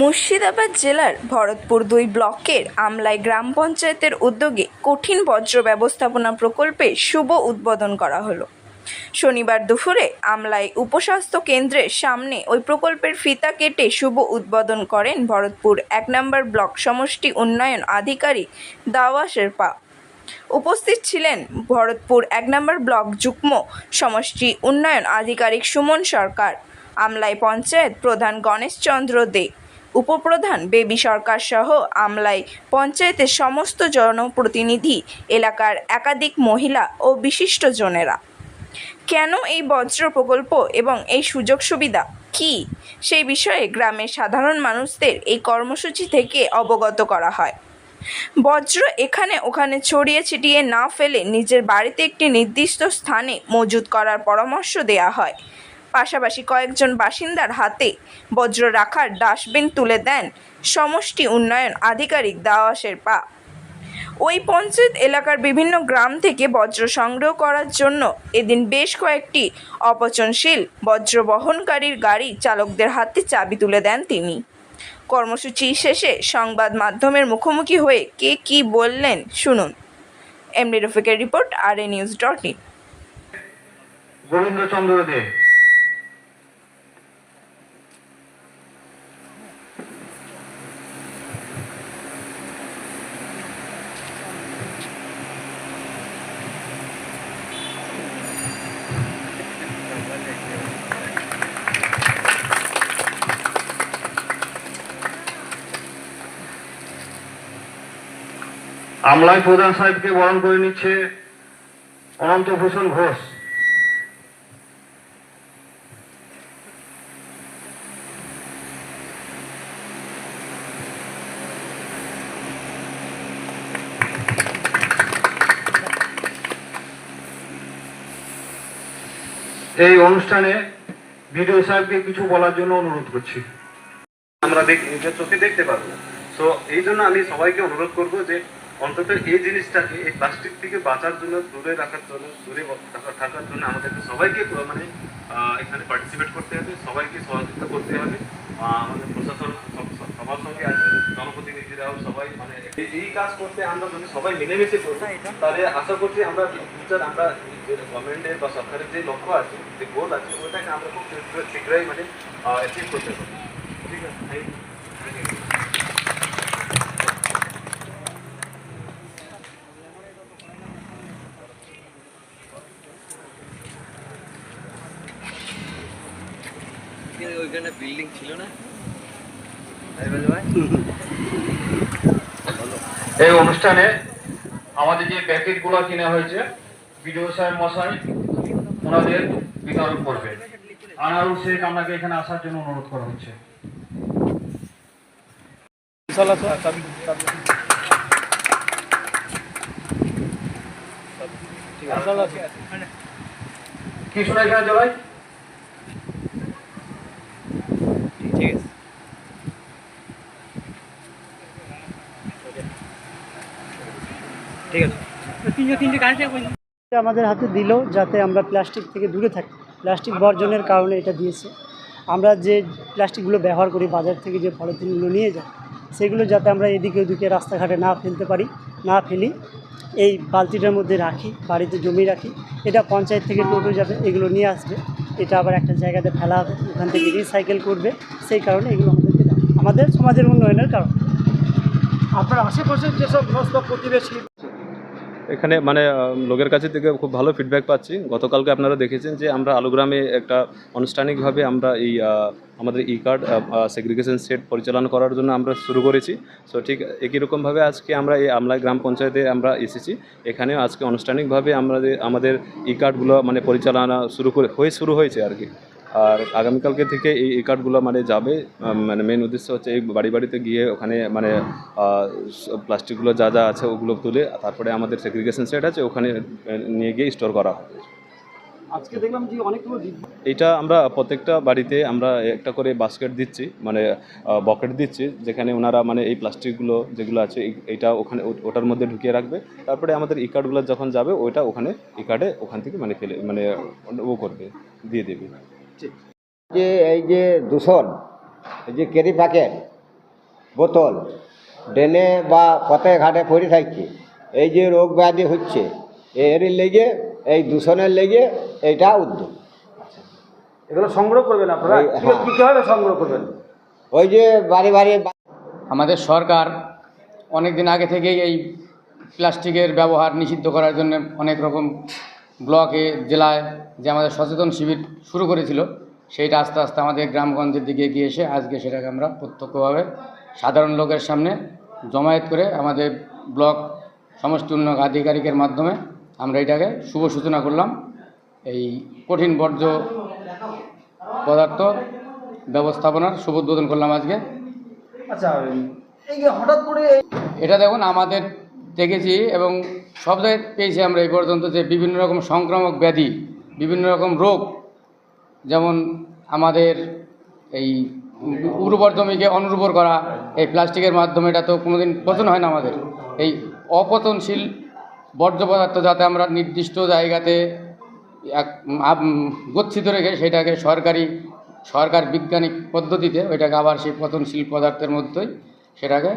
মুর্শিদাবাদ জেলার ভরতপুর দুই ব্লকের আমলাই গ্রাম পঞ্চায়েতের উদ্যোগে কঠিন বজ্র ব্যবস্থাপনা প্রকল্পে শুভ উদ্বোধন করা হলো। শনিবার দুপুরে আমলাই উপস্বাস্থ্য কেন্দ্রের সামনে ওই প্রকল্পের ফিতা কেটে শুভ উদ্বোধন করেন ভরতপুর এক নম্বর ব্লক সমষ্টি উন্নয়ন আধিকারিক দাওয়া শেরপা। উপস্থিত ছিলেন ভরতপুর এক নম্বর ব্লক যুগ্ম সমষ্টি উন্নয়ন আধিকারিক সুমন সরকার, আমলাই পঞ্চায়েত প্রধান গণেশচন্দ্র দে উপপ্রধান বেবি সরকার সহ আমলাই পঞ্চায়েতের সমস্ত জনপ্রতিনিধি, এলাকার একাধিক মহিলা ও বিশিষ্টজনেরা কেন এই বজ্র প্রকল্প এবং এই সুযোগ সুবিধা কি? সেই বিষয়ে গ্রামের সাধারণ মানুষদের এই কর্মসূচি থেকে অবগত করা হয়। বজ্র এখানে ওখানে ছড়িয়ে ছিটিয়ে না ফেলে নিজের বাড়িতে একটি নির্দিষ্ট স্থানে মজুত করার পরামর্শ দেওয়া হয়। পাশাপাশি কয়েকজন বাসিন্দার হাতে বজ্র রাখার ডাস্টবিন তুলে দেন সমষ্টি উন্নয়ন আধিকারিক দাওয়াসের পা। ওই পঞ্চায়েত এলাকার বিভিন্ন গ্রাম থেকে বজ্র সংগ্রহ করার জন্য এদিন বেশ কয়েকটি অপচনশীল বজ্র বহনকারীর গাড়ি চালকদের হাতে চাবি তুলে দেন তিনি। কর্মসূচি শেষে সংবাদ মাধ্যমের মুখোমুখি হয়ে কে কী বললেন শুনুন। MD রফিকের report, R A news dot in. Gobindachandra De Amlai প্রধান সাহেবকে বরণ করে নিচ্ছে অনন্তভূষণ ঘোষ। এই অনুষ্ঠানে ভিডিও সাহেবকে কিছু বলার জন্য অনুরোধ করছি। আমরা নিজের চোখে দেখতে পারব। তো এই জন্য আমি সবাইকে অনুরোধ করব যে অন্তত এই জিনিসটাকে এই প্লাস্টিক থেকে বাঁচার জন্য দূরে রাখার জন্য দূরে থাকার জন্য আমাদেরকে সবাইকে মানে এখানে পার্টিসিপেট করতে হবে সবাইকে সহযোগিতা করতে হবে। আমাদের প্রশাসন সব- সব- সবার সঙ্গে আছে জনপ্রতিনিধিরাও সবাই মানে এই- কাজ করতে আমরা যদি সবাই মিলেমিশে করি তাহলে আশা করছি আমরা ফিউচার আমরা গভর্নমেন্টের বা সরকারের যে লক্ষ্য আছে যে গোল আছে ওটাকে আমরা খুব শীঘ্র- শীঘ্রই মানে অ্যাচিভ করতে পারি ঠিক আছে থ্যাংক ইউ ওইখানে বিল্ডিং ছিল না? এই অনুষ্ঠানে আমাদের যে প্যাকেটগুলো কিনা হয়েছে বিডিও সাহেব মশাই ওনাদের বিতরণ করবে। আনারুল শেখ আপনাকে এখানে আসার জন্য অনুরোধ করা হচ্ছে। কি শোনা এখানে জবাই ঠিক আছে। ঠিক আছে। আমাদের হাতে দিল যাতে আমরা প্লাস্টিক থেকে দূরে থাকি। প্লাস্টিক বর্জনের কারণে এটা দিয়েছে। আমরা যে প্লাস্টিকগুলো ব্যবহার করি বাজার থেকে যে পলিথিনগুলো নিয়ে যাই সেগুলো যাতে আমরা এদিকে ওদিকে রাস্তাঘাটে না ফেলতে পারি না ফেলি এই বালতিটার মধ্যে রাখি বাড়িতে জমি রাখি। এটা পঞ্চায়েত থেকে টোটো যাবে এগুলো নিয়ে আসবে। এটা আবার একটা জায়গাতে ফেলা হবে ওখান থেকে রিসাইকেল করবে। সেই কারণে এগুলো আমাদেরকে আমাদের সমাজের উন্নয়নের কারণ। আপনার আশেপাশের যেসব প্রতিবেশী এখানে মানে লোকের কাছে থেকে খুব ভালো ফিডব্যাক পাচ্ছি। গতকালকে আপনারা দেখেছেন যে আমরা আলুগ্রামে একটা আনুষ্ঠানিকভাবে আমরা এই আমাদের ই কার্ড সেগ্রিগেশন সেট পরিচালনা করার জন্য আমরা শুরু করেছি। সো ঠিক একই রকমভাবে আজকে আমরা এই আমলা গ্রাম পঞ্চায়েতে আমরা এসেছি। এখানেও আজকে আনুষ্ঠানিকভাবে আমাদের আমাদের ই কার্ডগুলো মানে পরিচালনা শুরু করে, হয়ে শুরু হয়েছে আর কি। আর আগামীকালকে থেকে এই ই কার্ডগুলো মানে যাবে মানে মেন উদ্দেশ্য হচ্ছে এই বাড়ি বাড়িতে গিয়ে ওখানে মানে প্লাস্টিকগুলো যা যা আছে ওগুলো তুলে তারপরে আমাদের সেগ্রিগেশন সেট আছে ওখানে নিয়ে গিয়ে স্টোর করা হবে। আজকে দেখলাম যে অনেকগুলো এটা আমরা প্রত্যেকটা বাড়িতে আমরা একটা করে বাস্কেট দিচ্ছি মানে বকেট দিচ্ছি যেখানে ওনারা মানে এই প্লাস্টিকগুলো যেগুলো আছে এই- এইটা ওখানে ওটার মধ্যে ঢুকিয়ে রাখবে। তারপরে আমাদের ই কার্ডগুলো যখন যাবে ওইটা ওখানে ই কার্ডে ওখান থেকে মানে ফেলে মানে ও করবে দিয়ে দেবে। যে এই যে দূষণ এই যে ক্যারি প্যাকেট বোতল ড্রেনে বা পথে ঘাটে পড়ে থাকছে এই যে রোগ ব্যাধি হচ্ছে এর লেগে এই দূষণের লেগে এইটা উদ্যোগ। এগুলো সংগ্রহ করবেন আপনারা? এই- কি- হ্যাঁ। সংগ্রহ করবেন? ওই যে বাড়ি বাড়ি আমাদের সরকার অনেক দিন আগে থেকেই এই প্লাস্টিকের ব্যবহার নিষিদ্ধ করার জন্য অনেক রকম ব্লকে জেলায় যে আমাদের সচেতন শিবির শুরু করেছিল সেইটা আস্তে আস্তে আমাদের গ্রামগঞ্জের দিকে এগিয়ে এসে আজকে সেটাকে আমরা প্রত্যক্ষভাবে সাধারণ লোকের সামনে জমায়েত করে আমাদের ব্লক সমষ্টি উন্নয়ন আধিকারিকের মাধ্যমে আমরা এটাকে শুভ সূচনা করলাম। এই কঠিন বর্জ্য পদার্থ ব্যবস্থাপনার শুভ উদ্বোধন করলাম আজকে। আচ্ছা হঠাৎ করে এটা দেখুন আমাদের দেখেছি এবং জায়গায় পেয়েছি আমরা এই পর্যন্ত যে বিভিন্ন রকম সংক্রামক ব্যাধি, বিভিন্ন রকম রোগ, যেমন আমাদের এই উর্বর জমিকে অনুর্বর করা, এই প্লাস্টিকের মাধ্যমে, এটা তো কোনোদিন পচন হয় না আমাদের। এই অপচনশীল বর্জ্য পদার্থ যাতে আমরা নির্দিষ্ট জায়গাতে এক গচ্ছিত রেখে সেটাকে সরকারি, সরকার বিজ্ঞানিক পদ্ধতিতে ওইটাকে আবার সেই পতনশীল পদার্থের মধ্যেই সেটাকে